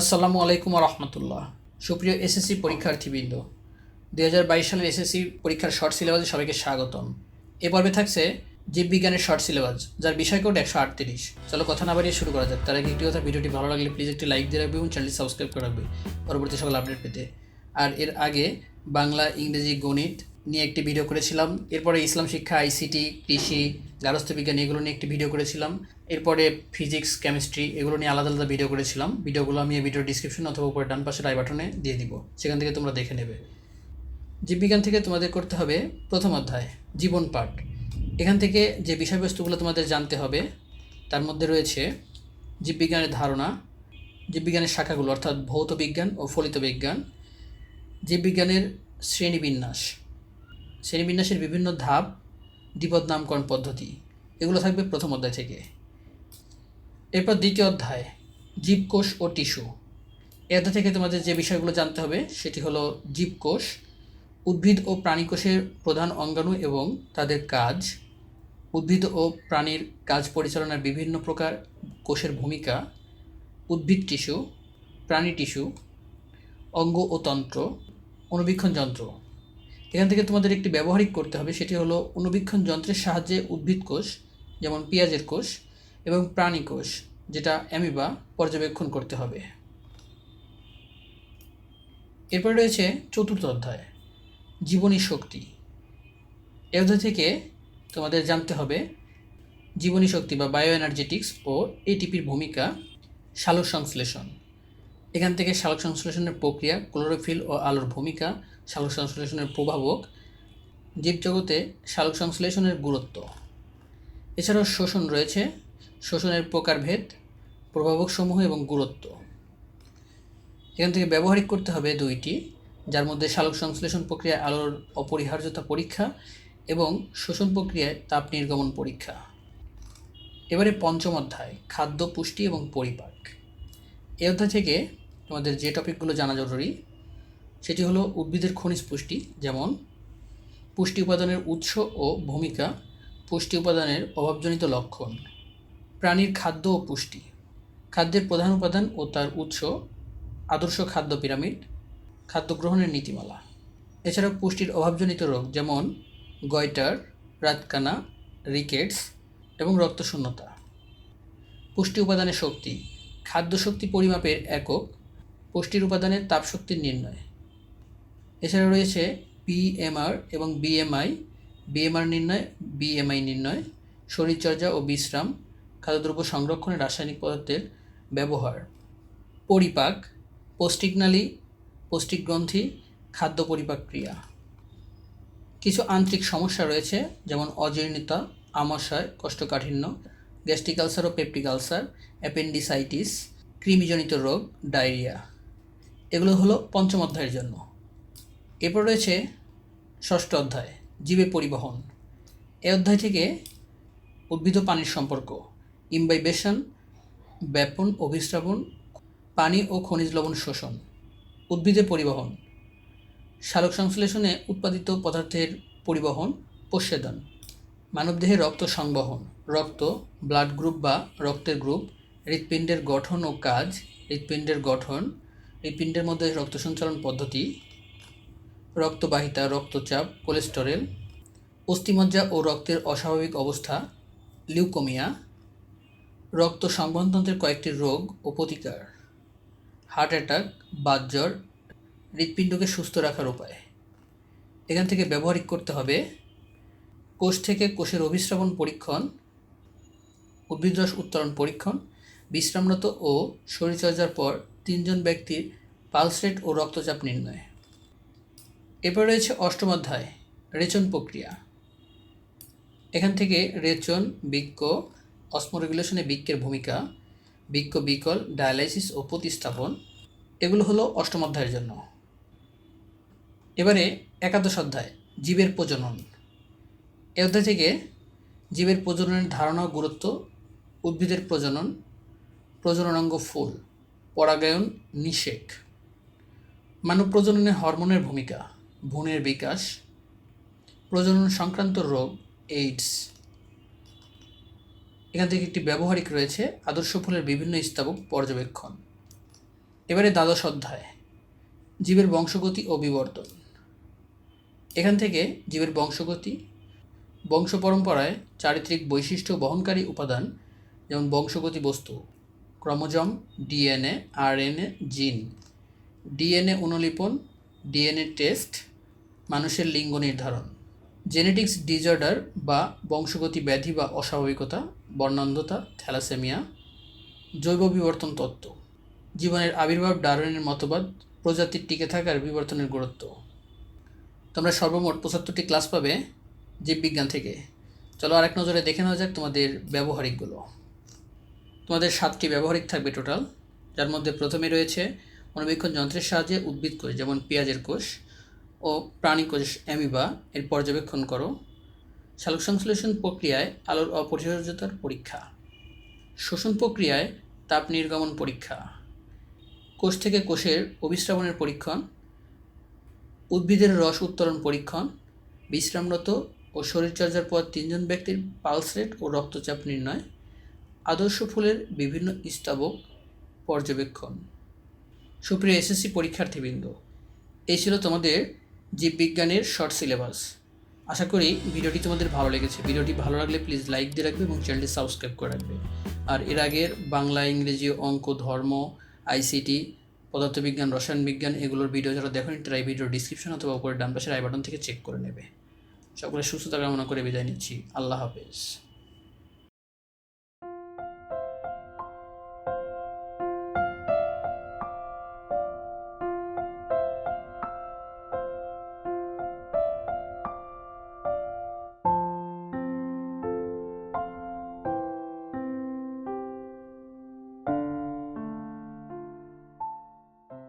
আসসালামু আলাইকুম রহমতুল্লাহ। সুপ্রিয় এসএসসি পরীক্ষার্থীবৃন্দ, দুই হাজার বাইশ সালের এসএসসি পরীক্ষার শর্ট সিলেবাসে সবাইকে স্বাগতম। এ পর্বে থাকছে জীববিজ্ঞানের শর্ট সিলেবাস, যার বিষয় কোড একশো আটত্রিশ। চলো কথা না বাড়িয়ে শুরু করা যাক। তার আগে একটি কথা, ভিডিওটি ভালো লাগলে প্লিজ একটি লাইক দিয়ে রাখবে এবং চ্যানেলটি সাবস্ক্রাইব করে রাখবে, পরবর্তী সকল আপডেট পেতে। আর এর আগে বাংলা, ইংরেজি, গণিত নিয়ে একটি ভিডিও করেছিলাম। এরপরে ইসলাম শিক্ষা আইসিটি কৃষি গার্হস্থ্য বিজ্ঞান, এগুলো নিয়ে একটি ভিডিও করেছিলাম। এরপরে ফিজিক্স কেমিস্ট্রি এগুলো নিয়ে আলাদা আলাদা ভিডিও করেছিলাম। ভিডিওগুলো আমি এই ভিডিওর ডিসক্রিপশন অথবা উপরে ডান পাশে আই বাটনে দিয়ে দিব। সেখান থেকে তোমরা দেখে নেবে। জীববিজ্ঞান থেকে তোমাদের করতে হবে প্রথম অধ্যায়, জীবন পাঠ। এখান থেকে যে বিষয়বস্তুগুলো তোমাদের জানতে হবে, তার মধ্যে রয়েছে জীববিজ্ঞানের ধারণা, জীববিজ্ঞানের শাখাগুলো, অর্থাৎ ভৌত বিজ্ঞান ও ফলিত বিজ্ঞান, জীববিজ্ঞানের শ্রেণীবিন্যাস। শ্রেণীবিন্যাসের বিভিন্ন ধাপ দ্বিপদ নামকরণ পদ্ধতি, এগুলো থাকবে প্রথম অধ্যায় থেকে। এরপর দ্বিতীয় অধ্যায়, জীবকোষ ও টিস্যু। এ অধ্যায় থেকে তোমাদের যে বিষয়গুলো জানতে হবে, সেটি হলো জীবকোষ, উদ্ভিদ ও প্রাণীকোষের প্রধান অঙ্গাণু এবং তাদের কাজ, উদ্ভিদ ও প্রাণীর কাজ পরিচালনার বিভিন্ন প্রকার কোষের ভূমিকা, উদ্ভিদ টিস্যু, প্রাণী টিস্যু, অঙ্গ ও তন্ত্র, অনুবীক্ষণ যন্ত্র। এখান থেকে তোমাদের একটি ব্যবহারিক করতে হবে, সেটি হলো অনুবীক্ষণ যন্ত্রের সাহায্যে উদ্ভিদ কোষ, যেমন পেঁয়াজের কোষ এবং প্রাণী কোষ, যেটা অ্যামিবা পর্যবেক্ষণ করতে হবে। এরপরে রয়েছে চতুর্থ অধ্যায়, জীবনী শক্তি। এ অধ্যায় থেকে তোমাদের জানতে হবে, জীবনী শক্তি বা বায়ো এনার্জেটিক্স ও এটিপির ভূমিকা সালোক সংশ্লেষণ। এখান থেকে সালোক সংশ্লেষণের প্রক্রিয়া, ক্লোরোফিল ও আলোর ভূমিকা, সালোক সংশ্লেষণের প্রভাবক, জীবজগতে সালোক সংশ্লেষণের গুরুত্ব। এছাড়াও শোষণ রয়েছে। শোষণের প্রকারভেদ, প্রভাবকসমূহ এবং গুরুত্ব। এখান থেকে ব্যবহারিক করতে হবে দুইটি, যার মধ্যে সালোক সংশ্লেষণ প্রক্রিয়ায় আলোর অপরিহার্যতা পরীক্ষা এবং শোষণ প্রক্রিয়ায় তাপ নির্গমন পরীক্ষা। এবারে পঞ্চম অধ্যায়, খাদ্য, পুষ্টি এবং পরিপাক। এ অধ্যায় থেকে তোমাদের যে টপিকগুলো জানা জরুরি, সেটি হলো উদ্ভিদের খনিজ পুষ্টি, যেমন পুষ্টি উপাদানের উৎস ও ভূমিকা, পুষ্টি উপাদানের অভাবজনিত লক্ষণ, প্রাণীর খাদ্য ও পুষ্টি, খাদ্যের প্রধান উপাদান ও তার উৎস, আদর্শ খাদ্য পিরামিড, খাদ্য গ্রহণের নীতিমালা। এছাড়াও পুষ্টির অভাবজনিত রোগ, যেমন গয়টার, রাতকানা, রিকেটস এবং রক্তশূন্যতা। পুষ্টি উপাদানের শক্তি খাদ্য শক্তি পরিমাপের একক পুষ্টির উপাদানের তাপশক্তির নির্ণয়। এছাড়া রয়েছে পিএমআর এবং বিএমআই বিএমআর নির্ণয় বিএমআই নির্ণয়, শরীরচর্চা ও বিশ্রাম, খাদ্যদ্রব্য সংরক্ষণে রাসায়নিক পদার্থের ব্যবহার। পরিপাক পৌষ্টিকনালী পৌষ্টিক গ্রন্থি, খাদ্য পরিপাক ক্রিয়া। কিছু আন্তরিক সমস্যা রয়েছে, যেমন অজীর্ণতা আমাশয় কষ্টকাঠিন্য গ্যাস্ট্রিক আলসার ও পেপটিক আলসার, অ্যাপেন্ডিসাইটিস, কৃমিজনিত রোগ, ডায়রিয়া। এগুলো হলো পঞ্চম অধ্যায়ের জন্য। এরপর রয়েছে ষষ্ঠ অধ্যায় জীবে পরিবহন। এ অধ্যায় থেকে উদ্ভিদ পানির সম্পর্ক, ইমবাইবেশন, ব্যাপন অভিস্রাবণ, পানি ও খনিজ লবণ শোষণ উদ্ভিদে পরিবহন সালোক সংশ্লেষণে উৎপাদিত পদার্থের পরিবহন পোষ্যদন মানবদেহে রক্ত সংবহন, রক্ত, ব্লাড গ্রুপ বা রক্তের গ্রুপ, হৃৎপিণ্ডের গঠন ও কাজ, হৃৎপিণ্ডের গঠন হৃৎপিণ্ডের মধ্যে রক্ত সঞ্চালন পদ্ধতি, রক্তবাহিতা, রক্তচাপ, কোলেস্টেরল, অস্থিমজ্জা ও রক্তের অস্বাভাবিক অবস্থা, লিউকোমিয়া, রক্ত সংবহনতন্ত্রের কয়েকটি রোগ ও প্রতিকার, হার্ট অ্যাটাক বাতজ্বর হৃৎপিণ্ডকে সুস্থ রাখার উপায়। এখান থেকে ব্যবহারিক করতে হবে কোষ থেকে কোষের অভিস্রাবণ পরীক্ষণ, উদ্ভিদরস উত্তরণ পরীক্ষণ, বিশ্রামরত ও শরীরচর্চার পর তিনজন ব্যক্তির পালস রেট ও রক্তচাপ নির্ণয়। এরপর রয়েছে অষ্টম অধ্যায়, রেচন প্রক্রিয়া। এখান থেকে রেচন, বৃক্ক, অসমোরেগুলেশনে বৃক্কের ভূমিকা, বৃক্ক বিকল, ডায়ালাইসিস ও প্রতিস্থাপন, এগুলো হলো অষ্টম অধ্যায়ের জন্য। এবারে একাদশ অধ্যায়, জীবের প্রজনন। এ অধ্যায় থেকে জীবের প্রজননের ধারণা গুরুত্ব, উদ্ভিদের প্রজনন, প্রজননাঙ্গ ফুল। পরাগায়ন নিষেক। মানব প্রজননে হরমোনের ভূমিকা, ভ্রূণের বিকাশ, প্রজনন সংক্রান্ত রোগ এইডস এখান থেকে একটি ব্যবহারিক রয়েছে, আদর্শ ফুলের বিভিন্ন স্তাবক পর্যবেক্ষণ। এবারে দ্বাদশ অধ্যায়, জীবের বংশগতি ও বিবর্তন। এখান থেকে জীবের বংশগতি, বংশ পরম্পরায় চারিত্রিক বৈশিষ্ট্য বহনকারী উপাদান, যেমন বংশগতি বস্তু chromosome, DNA, RNA, gene. DNA অনুলিপন, DNA test, মানুষের লিঙ্গ নির্ধারণ। জেনেটিক্স ডিজঅর্ডার বা বংশগতি ব্যাধি বা অস্বাভাবিকতা, বর্ণান্ধতা, থ্যালাসেমিয়া, জৈব বিবর্তন তত্ত্ব। জীবনের আবির্ভাব ডারউইনের মতবাদ, প্রজাতির টিকে থাকার বিবর্তনের গুরুত্ব। তোমরা সর্বমোট পঁচাত্তরটি ক্লাস পাবে জীববিজ্ঞান থেকে। চলো আরেক নজরে দেখে নেওয়া যাক তোমাদের ব্যবহারিকগুলো। তোমাদের সাতটি ব্যবহারিক থাকবে টোটাল। যার মধ্যে প্রথমে রয়েছে অনুবীক্ষণ যন্ত্রের সাহায্যে উদ্ভিদ কোষ, যেমন পেঁয়াজের কোষ ও প্রাণী কোষ অ্যামিবা, এর পর্যবেক্ষণ করো। সালোক সংশ্লেষণ প্রক্রিয়ায় আলোর অপরিহার্যতার পরীক্ষা। শোষণ প্রক্রিয়ায় তাপ নির্গমন পরীক্ষা। কোষ থেকে কোষের অভিস্রাবণের পরীক্ষণ। উদ্ভিদের রস উত্তোলন পরীক্ষণ। বিশ্রামরত ও শরীরচর্চার পর তিনজন ব্যক্তির পালস রেট ও রক্তচাপ নির্ণয়। আদর্শ ফুলের বিভিন্ন স্তাবক পর্যবেক্ষণ। সুপ্রিয় এসএসসি পরীক্ষার্থীবৃন্দ, এই ছিল তোমাদের জীববিজ্ঞানের শর্ট সিলেবাস। আশা করি ভিডিওটি তোমাদের ভালো লেগেছে। ভিডিওটি ভালো লাগলে প্লিজ লাইক দিয়ে রাখবে এবং চ্যানেলটি সাবস্ক্রাইব করে রাখবে। আর এর আগের বাংলা, ইংরেজি, অঙ্ক, ধর্ম, আইসিটি, পদার্থবিজ্ঞান, রসায়ন বিজ্ঞান এগুলোর ভিডিও যারা দেখেন তারা এই ভিডিও ডিসক্রিপশন অথবা উপরে ডান পাশের আই বাটন থেকে চেক করে নেবে। সকলে সুস্থতা কামনা করে বিদায় নিচ্ছি। আল্লাহ হাফেজ।